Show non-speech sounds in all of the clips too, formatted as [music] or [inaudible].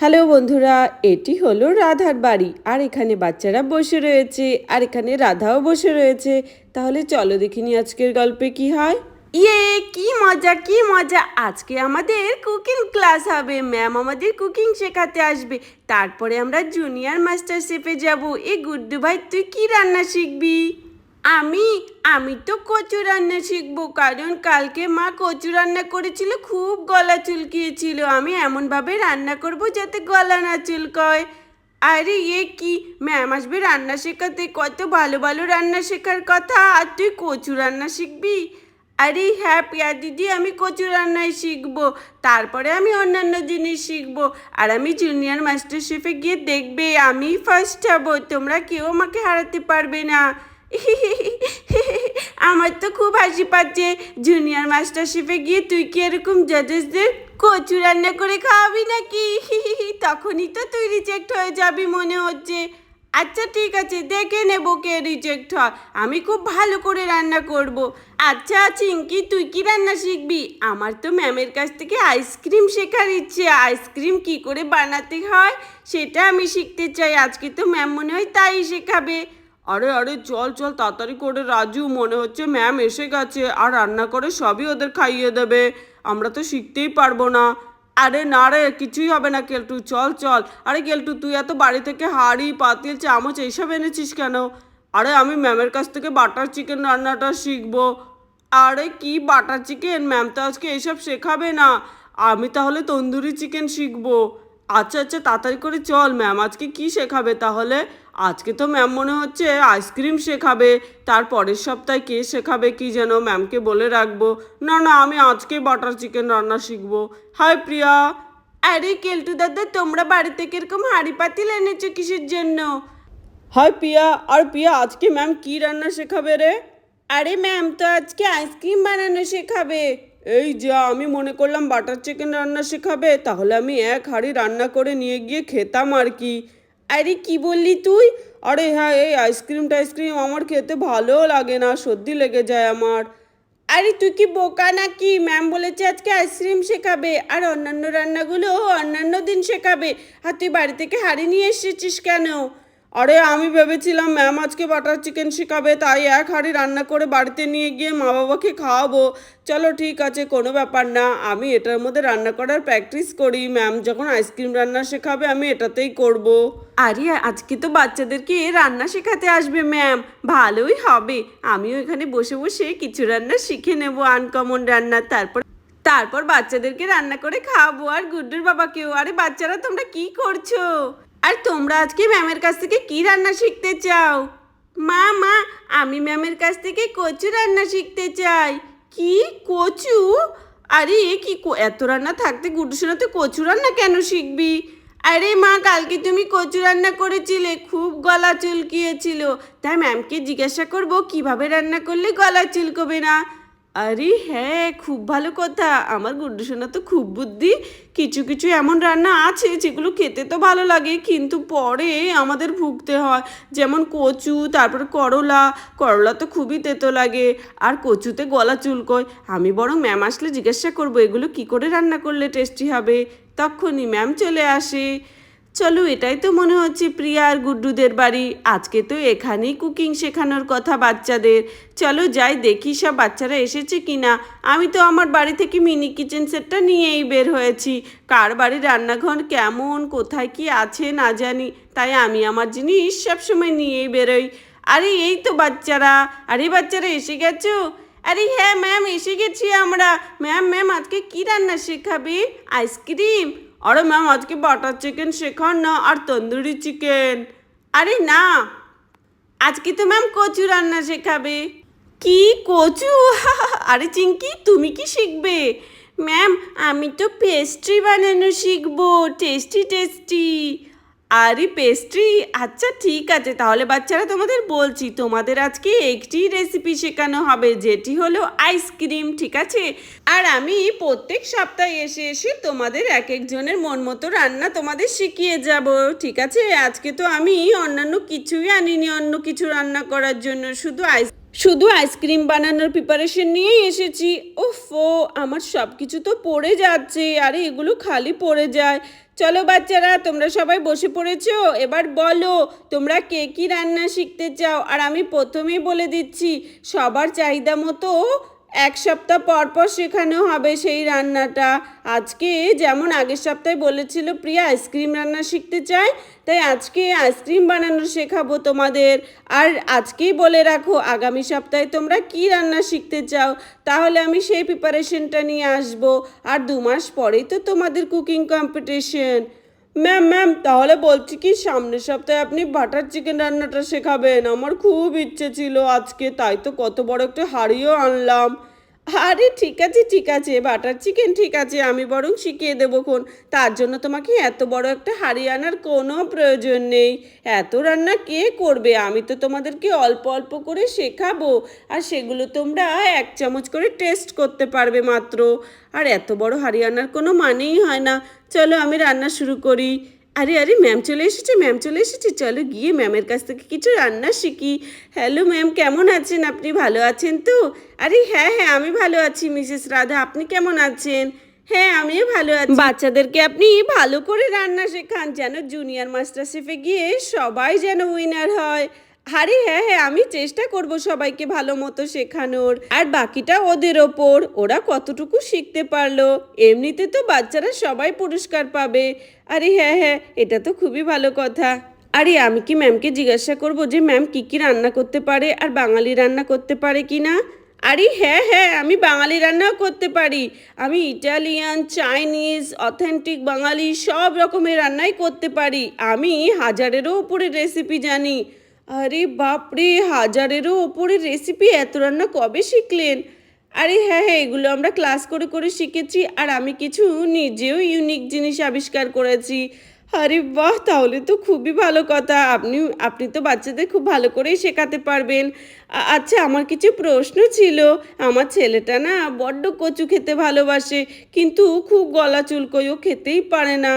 Hello বন্ধুরা, এটি হলো রাধার বাড়ি। আর এখানে বাচ্চারা বসে রয়েছে, আর এখানে রাধাও বসে রয়েছে। তাহলে চলো দেখিনি আজকের গল্পে কি হয়। ইয়ে কি মজা কি মজা। আজকে আমাদের কুকিং ক্লাস হবে। ম্যাম আমাদের কুকিং শেখাতে আসবে। তারপরে আমরা জুনিয়র মাস্টার শেফে যাব। এ গুড্ডু ভাই, তুই কি রান্না শিখবি? আমি আমি তো কচু রান্না শিখব, কারণ কালকে মা কচু রান্না করেছিল, খুব গলা চুলকিয়েছিল। আমি এমনভাবে রান্না করব যাতে গলা না চুলকয়। আরে এ কি? ম্যাম আসবে রান্না শেখাতে, কত ভালো ভালো রান্না শেখার কথা, আর তুই কচু রান্না শিখবি? আরে হ্যাঁ পিয়া দিদি, আমি কচু রান্নাই শিখব, তারপরে আমি অন্যান্য জিনিস শিখব। আর আমি জুনিয়র মাস্টার শেফে গিয়ে দেখবে, আমি ফার্স্ট হব, তোমরা কেউ আমাকে হারাতে পারবে না। [laughs] আমার তো খুব হাসি পাচ্ছে। জুনিয়র মাস্টার শেফে গিয়ে তুই কি এরকম জাজেসদের কচু রান্না করে খাওয়াবি নাকি? [laughs] তখনই তো তুই রিজেক্ট হয়ে যাবি মনে হচ্ছে। আচ্ছা ঠিক আছে, দেখে নেব কে রিজেক্ট হয়। আমি খুব ভালো করে রান্না করব। আচ্ছা চিঙ্কি, তুই কি রান্না শিখবি? আমার তো ম্যামের কাছ থেকে আইসক্রিম শেখার ইচ্ছে। আইসক্রিম কি করে বানাতে হয়, সেটা আমি শিখতে চাই। আজকে তো ম্যাম মনে হয় তাই শেখাবে। আরে আরে, চল চল, তাড়াতাড়ি করে রাজু, মনে হচ্ছে ম্যাম এসে গেছে, আর রান্না করে সবই ওদের খাইয়ে দেবে। আমরা তো শিখতেই পারব না। আরে, না রে, কিছুই হবে না কেলটু, চল চল। আরে, কেলটু, তুই এত বাড়ি থেকে হাঁড়ি, পাতিল, চামচ এইসব এনেছিস কেন? আরে, আমি ম্যামের কাছ থেকে বাটার চিকেন রান্নাটা শিখব। আরে, কি বাটার চিকেন? ম্যাম তো আজকে এসব শেখাবে না। আমি তাহলে তন্দুরি চিকেন শিখব। আচ্ছা আচ্ছা তাড়াতাড়ি করে চল, ম্যাম আজকে কি শেখাবে তাহলে? আজকে তো ম্যাম মনে হচ্ছে আইসক্রিম শেখাবে তার পরের সপ্তাহে কে শেখাবে কি যেন ম্যামকে বলে রাখব। না না, আমি আজকে বাটার চিকেন রান্না শিখব। হাই প্রিয়া। আরে কেলটু দাদা, তোমরা বাড়ি থেকে এরকম হাঁড়ি পাতিল এনেছো কিসের জন্য? হাই পিয়া আর পিয়া আজকে ম্যাম কি রান্না শেখাবে রে? আরে ম্যাম তো আজকে আইসক্রিম বানানো শেখাবে। এই যা, আমি মনে করলাম বাটার চিকেন রান্না শেখাবে, তাহলে আমি এক হাঁড়ি রান্না করে নিয়ে গিয়ে খেতাম আর কি। আরে কি বললি তুই? আরে হ্যাঁ এই আইসক্রিম টাইসক্রিম আমার খেতে ভালো লাগে না, সর্দি লেগে যায় আমার। আরে তুই কি বোকা নাকি? ম্যাম বলেছে আজকে আইসক্রিম শেখাবে, আর অন্যান্য রান্নাগুলো অন্যান্য দিন শেখাবে। আর তুই বাড়ি থেকে হাড়ি নিয়ে এসেছিস কেন? আরে আমি ভেবেছিলাম ম্যাম আজকে বাটার চিকেন শেখাবে, তাই এক হাঁড়ি রান্না করে বাড়িতে নিয়ে গিয়ে মা বাবাকে খাওয়াবো। চলো ঠিক আছে, কোনো ব্যাপার না, আমি এটার মধ্যে রান্না করার প্র্যাকটিস করি। ম্যাম যখন আইসক্রিম রান্না শেখাবে, আমি এটাতেই করব। আরে, আজকে তো বাচ্চাদেরকে রান্না শেখাতে আসবে, ম্যাম। ভালোই হবে। আমিও এখানে বসে বসে কিছু রান্না শিখে নেব আনকমন রান্না, তারপর তারপর বাচ্চাদেরকে রান্না করে খাওয়াবো। আর গুড্ডুর বাবাকেও, আরে বাচ্চারা তোমরা কি করছ? আর তোমরা আজকে ম্যামের কাছ থেকে কি রান্না শিখতে চাও? মা মা, আমি ম্যামের কাছ থেকে কচু রান্না শিখতে চাই। কি? কচু? আরে কি এত রান্না থাকতে সোনা, তুই কচু রান্না কেন শিখবি? আরে মা, কালকে তুমি কচু রান্না করেছিলে, খুব গলা চুলকিয়েছিল। তাই ম্যামকে জিজ্ঞাসা করব, কীভাবে রান্না করলে গলা চুলকবে না? আরে হ্যাঁ খুব ভালো কথা। আমার গুড্ডু সোনা তো খুব বুদ্ধি। কিছু কিছু এমন রান্না আছে যেগুলো খেতে তো ভালো লাগে, কিন্তু পরে আমাদের ভুগতে হয়। যেমন কচু, তারপর করলা। করলা তো খুবই তেতো লাগে। আর কচুতে গলা চুলকোয়। আমি বরং ম্যাম আসলে জিজ্ঞাসা করব, এগুলো কি করে রান্না করলে টেস্টি হবে? তখনই ম্যাম চলে আসে। চলো এটাই তো মনে হচ্ছে প্রিয়া আর গুড্ডুদের বাড়ি। আজকে তো এখানেই কুকিং শেখানোর কথা বাচ্চাদের। চলো যাই, দেখি সব বাচ্চারা এসেছে কি না আমি তো আমার বাড়ি থেকে মিনি কিচেন সেটটা নিয়েই বের হয়েছি। কার বাড়ির রান্নাঘর কেমন, কোথায় কি আছে না জানি। তাই আমি আমার জিনিস সবসময় নিয়েই বেরোই। আরে, এই তো বাচ্চারা। আরে, বাচ্চারা এসে গেছো? আরে হ্যাঁ ম্যাম, এসে গেছি আমরা। ম্যাম ম্যাম, আজকে কি রান্না শেখাবে? আইসক্রিম? আরে ম্যাম আজকে বাটার চিকেন শেখান না, আর তন্দুরি চিকেন আরে না, আজকে তো ম্যাম কচু রান্না শেখাবে। কি কচু? [laughs] আরে চিঙ্কি তুমি কি শিখবে? ম্যাম আমি তো পেস্ট্রি বানানো শিখব টেস্টি টেস্টি আরে পেস্ট্রি আচ্ছা ঠিক আছে। তাহলে বাচ্চারা তোমাদের বলছি, তোমাদের আজকে একটি রেসিপি শেখানো হবে, যেটি হলো আইসক্রিম ঠিক আছে? আর আমি প্রত্যেক সপ্তাহে এসে এসে তোমাদের এক একজনের মন মতো রান্না তোমাদের শিখিয়ে যাব, ঠিক আছে? আজকে তো আমি অন্যান্য কিছুই আনিনি, অন্য কিছু রান্না করার জন্য, শুধু আইস শুধু আইসক্রিম বানানোর প্রিপারেশন নিয়েই এসেছি। ওফো, আমার সব কিছু তো পড়ে যাচ্ছে, আরে এগুলো খালি পড়ে যায়। চলো বাচ্চারা, তোমরা সবাই বসে পড়েছো? এবার বলো, তোমরা কে কী রান্না শিখতে চাও? আর আমি প্রথমেই বলে দিচ্ছি, সবার চাহিদা মতো এক সপ্তাহ পর পর শেখানো হবে সেই রান্নাটা। আজকে যেমন আগের সপ্তাহে বলেছিল, প্রিয়া আইসক্রিম রান্না শিখতে চায়, তাই আজকে আইসক্রিম বানানো শেখাবো তোমাদের। আর আজকেই বলে রাখো, আগামী সপ্তাহে তোমরা কি রান্না শিখতে চাও, তাহলে আমি সেই প্রিপারেশনটা নিয়ে আসব। আর দু মাস পরেই তো তোমাদের কুকিং কম্পিটিশন ম্যাম ম্যাম তাহলে বলছি কি, সামনের সপ্তাহে আপনি বাটার চিকেন রান্নাটা শেখাবেন। আমার খুব ইচ্ছে ছিল আজকে, তাই তো কত বড় একটা হাড়িও আনলাম। আরে ঠিক আছে ঠিক আছে বাটার চিকেন ঠিক আছে, আমি বরং শিখিয়ে দেবো কোন তার জন্য তোমাকে এত বড় একটা হাড়ি আনার কোনো প্রয়োজন নেই। এত রান্না কে করবে? আমি তো তোমাদেরকে অল্প অল্প করে শেখাবো, আর সেগুলো তোমরা এক চামচ করে টেস্ট করতে পারবে মাত্র। আর এত বড় হাড়ি আনার কোনো মানেই হয় না। চলো আমি রান্না শুরু করি। আরে আরে ম্যাম চলে এসেছে ম্যাম চলে এসেছে। চলো গিয়ে ম্যামের কাছ থেকে কিছু রান্না শিখি। হ্যালো ম্যাম কেমন আছেন আপনি? ভালো আছেন তো? আরে হ্যাঁ হ্যাঁ আমি ভালো আছি, মিসেস রাধা। আপনি কেমন আছেন? হ্যাঁ আমিও ভালো আছি। বাচ্চাদেরকে আপনি ভালো করে রান্না শেখান, যেন জুনিয়র মাস্টার শেফে গিয়ে সবাই যেন উইনার হয়। আরে হ্যাঁ হ্যাঁ আমি চেষ্টা করব সবাইকে ভালো মতো শেখানোর। আর বাকিটা ওদের ওপর, ওরা কতটুকু শিখতে পারল, এমনিতে তো বাচ্চারা সবাই পুরস্কার পাবে। আরে হ্যাঁ হ্যাঁ এটা তো খুবই ভালো কথা। আরে, আমি কি ম্যামকে জিজ্ঞাসা করব যে, ম্যাম, কি কি রান্না করতে পারে আর বাঙালি রান্না করতে পারে কি না? আরে হ্যাঁ হ্যাঁ আমি বাঙালি রান্নাও করতে পারি। আমি ইটালিয়ান, চাইনিজ, অথেন্টিক, বাঙালি সব রকমের রান্নাই করতে পারি। আমি হাজারেরও উপরে রেসিপি জানি। আরে বাপরে, হাজারেরও ওপরে রেসিপি এত রান্না কবে শিখলেন? আরে হ্যাঁ হ্যাঁ এগুলো আমরা ক্লাস করে করে শিখেছি আর আমি কিছু নিজেও ইউনিক জিনিস আবিষ্কার করেছি। আরে বাহ, তাহলে তো খুবই ভালো কথা। আপনি আপনি তো বাচ্চাদের খুব ভালো করেই শেখাতে পারবেন। আচ্ছা আমার কিছু প্রশ্ন ছিল। আমার ছেলেটা না বড্ড কচু খেতে ভালোবাসে, কিন্তু খুব গলা চুলকোয় খেতেই পারে না।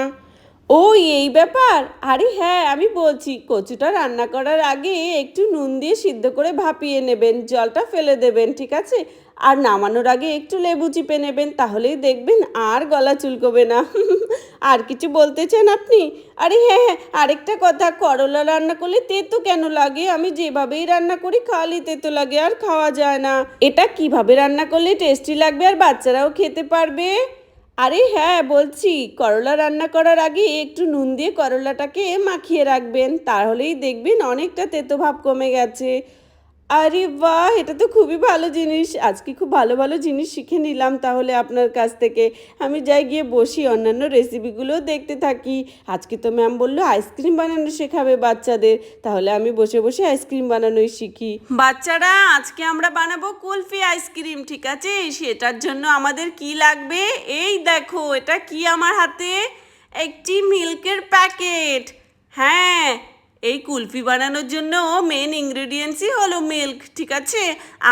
ও এই ব্যাপার? আরে হ্যাঁ আমি বলছি, কচুটা রান্না করার আগে একটু নুন দিয়ে সিদ্ধ করে ভাপিয়ে নেবেন, জলটা ফেলে দেবেন, ঠিক আছে? আর নামানোর আগে একটু লেবু চিপে নেবেন, তাহলেই দেখবেন আর গলা চুলকোবে না। [laughs] আর কিছু বলতে চান আপনি? আরে হ্যাঁ হ্যাঁ আরেকটা কথা, করলা রান্না করলে তেতো কেন লাগে? আমি যেভাবেই রান্না করি, খালি তেতো লাগে, আর খাওয়া যায় না। এটা কীভাবে রান্না করলে টেস্টি লাগবে, আর বাচ্চারাও খেতে পারবে? আরে হ্যাঁ বলছি, করলা রান্না করার আগে একটু নুন দিয়ে করলাটাকে মাখিয়ে রাখবেন, তাহলেই দেখবেন অনেকটা তেতো ভাব কমে গেছে। আরে বাহ, এটা তো খুবই ভালো জিনিস। আজকে খুব ভালো ভালো জিনিস শিখে নিলাম তাহলে আপনার কাছ থেকে। আমি যাই গিয়ে বসি, অন্যান্য রেসিপিগুলোও দেখতে থাকি। আজকে তো ম্যাম বলল আইসক্রিম বানানো শেখাবে বাচ্চাদের। তাহলে আমি বসে বসে আইসক্রিম বানানোই শিখি। বাচ্চারা, আজকে আমরা বানাবো কুলফি আইসক্রিম ঠিক আছে? সেটার জন্য আমাদের কি লাগবে? এই দেখো, এটা কি আমার হাতে? একটি মিল্কের প্যাকেট হ্যাঁ এই কুলফি বানানোর জন্য মেন ইনগ্রেডিয়েন্টসই হলো মিল্ক ঠিক আছে?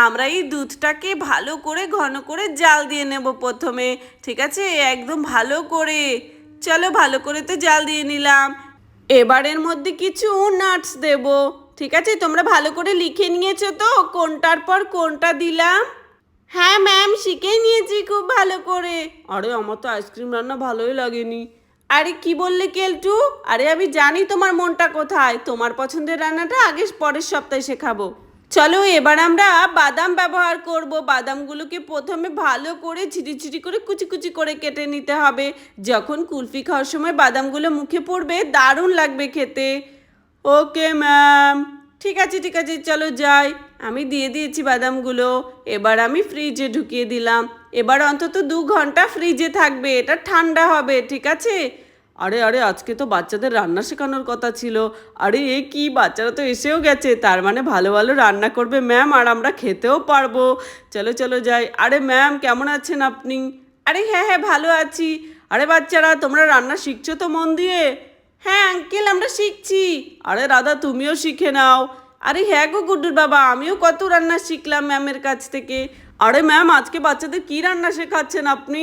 আমরা এই দুধটাকে ভালো করে, ঘন করে জাল দিয়ে নেব প্রথমে, ঠিক আছে? একদম ভালো করে। চলো ভালো করে তো জাল দিয়ে নিলাম। এবারের মধ্যে কিছু নাটস দেব, ঠিক আছে? তোমরা ভালো করে লিখে নিয়েছো তো, কোনটার পর কোনটা দিলাম? হ্যাঁ ম্যাম শিখে নিয়েছি খুব ভালো করে। আরে আমার তো আইসক্রিম রান্না ভালোই লাগেনি। আরে কি বললে কেলটু? আরে আমি জানি তোমার মনটা কোথায়। তোমার পছন্দের রান্নাটা আগে পরের সপ্তাহে শেখাবো। চলো এবার আমরা বাদাম ব্যবহার করব। বাদামগুলোকে প্রথমে ভালো করে ঝিরি করে কুচি কুচি করে কেটে নিতে হবে। যখন কুলফি খাওয়ার সময় বাদামগুলো মুখে পড়বে, দারুণ লাগবে খেতে। Okay, ma'am. ঠিক আছে ঠিক আছে, চলো যাই। আমি দিয়ে দিয়েছি বাদামগুলো। এবার আমি ফ্রিজে ঢুকিয়ে দিলাম। এবার অন্তত দু ঘণ্টা ফ্রিজে থাকবে, এটা ঠান্ডা হবে, ঠিক আছে? আরে আরে, আজকে তো বাচ্চাদের রান্না শেখানোর কথা ছিল। আরে, এ কি, বাচ্চারা তো এসেও গেছে। তার মানে ভালো ভালো রান্না করবে ম্যাম আর আমরা খেতেও পারব। চলো চলো যাই। আরে ম্যাম কেমন আছেন আপনি? আরে হ্যাঁ হ্যাঁ ভালো আছি। আরে, বাচ্চারা, তোমরা রান্না শিখছো তো মন দিয়ে? হ্যাঁ আঙ্কেল আমরা শিখছি। আরে, রাধা, তুমিও শিখে নাও। আরে হ্যাঁ গো, গুড্ডুর বাবা, আমিও কত রান্না শিখলাম ম্যামের কাছ থেকে। আরে ম্যাম আজকে বাচ্চাদের কি রান্না শেখাচ্ছেন আপনি?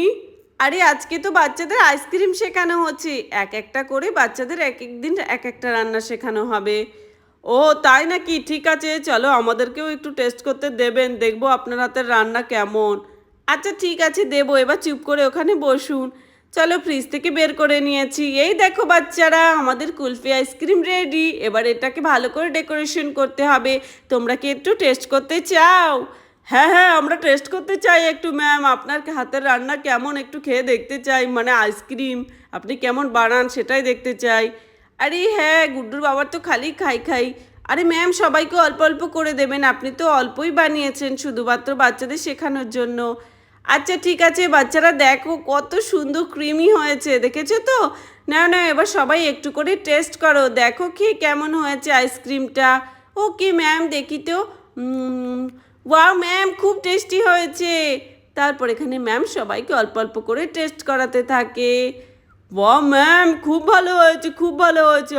আরে আজকে তো বাচ্চাদের আইসক্রিম শেখানো হচ্ছে। এক একটা করে বাচ্চাদের এক এক দিন এক একটা রান্না শেখানো হবে। ও তাই নাকি? ঠিক আছে চলো আমাদেরকেও একটু টেস্ট করতে দেবেন। দেখব আপনার হাতের রান্না কেমন। আচ্ছা ঠিক আছে দেবো। এবার চুপ করে ওখানে বসুন। চলো ফ্রিজ থেকে বের করে নিয়েছি। এই দেখো বাচ্চারা আমাদের কুলফি আইসক্রিম রেডি এবার এটাকে ভালো করে ডেকোরেশন করতে হবে। তোমরা কি একটু টেস্ট করতে চাও? হ্যাঁ হ্যাঁ আমরা টেস্ট করতে চাই একটু ম্যাম আপনার হাতের রান্না কেমন একটু খেয়ে দেখতে চাই? মানে আইসক্রিম আপনি কেমন বানান সেটাই দেখতে চাই। আরে হ্যাঁ গুড্ডুর বাবার তো খালি খাই খাই। আরে ম্যাম সবাইকে অল্প অল্প করে দেবেন। আপনি তো অল্পই বানিয়েছেন শুধুমাত্র বাচ্চাদের শেখানোর জন্য। আচ্ছা ঠিক আছে, বাচ্চারা দেখো কত সুন্দর ক্রিমি হয়েছে, দেখেছ তো? না না, এবার সবাই একটু করে টেস্ট করো। দেখো খেয়ে কেমন হয়েছে আইসক্রিমটা ওকে ম্যাম দেখি তো। ওয়াও, ম্যাম, খুব টেস্টি হয়েছে। তারপর এখানে ম্যাম সবাইকে অল্প অল্প করে টেস্ট করাতে থাকে। ওয়া ম্যাম, খুব ভালো হয়েছে, খুব ভালো হয়েছে।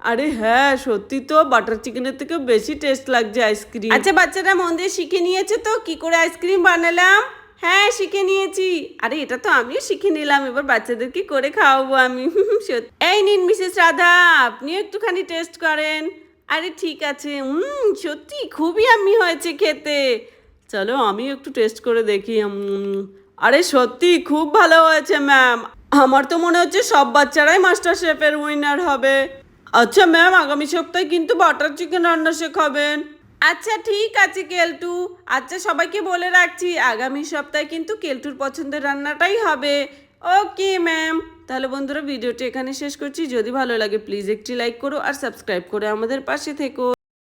আরে হ্যাঁ সত্যি তো, বাটার চিকেনের থেকে বেশি টেস্ট লাগছে আইসক্রিম। আচ্ছা বাচ্চারা মন দিয়ে শিখে নিয়েছে তো, কি করে আইসক্রিম বানালাম? হ্যাঁ শিখে নিয়েছি। আরে, এটা তো আমিও শিখে নিলাম, এবার বাচ্চাদেরকে করে খাওয়াবো আমি। [laughs] সত্যি। এই নিন, মিসেস রাধা, আপনিও একটুখানি টেস্ট করেন। আরে ঠিক আছে। উম, সত্যি খুবই আমি হয়েছে খেতে। চলো আমিও একটু টেস্ট করে দেখি। আরে সত্যি খুব ভালো হয়েছে ম্যাম আমার তো মনে হচ্ছে সব বাচ্চারাই মাস্টার শেফের উইনার হবে। আচ্ছা ম্যাম আগামী সপ্তাহে কিন্তু বাটার চিকেন রান্না শেখাবেন। আচ্ছা ঠিক আছে, কেলটু। আচ্ছা সবাইকে বলে রাখছি, আগামী সপ্তাহে কিন্তু কেলটুর পছন্দের রান্নাটাই হবে। ওকে ম্যাম তাহলে বন্ধুরা ভিডিওটি এখানে শেষ করছি। যদি ভালো লাগে প্লিজ একটি লাইক করো আর সাবস্ক্রাইব করে আমাদের পাশে থেকো।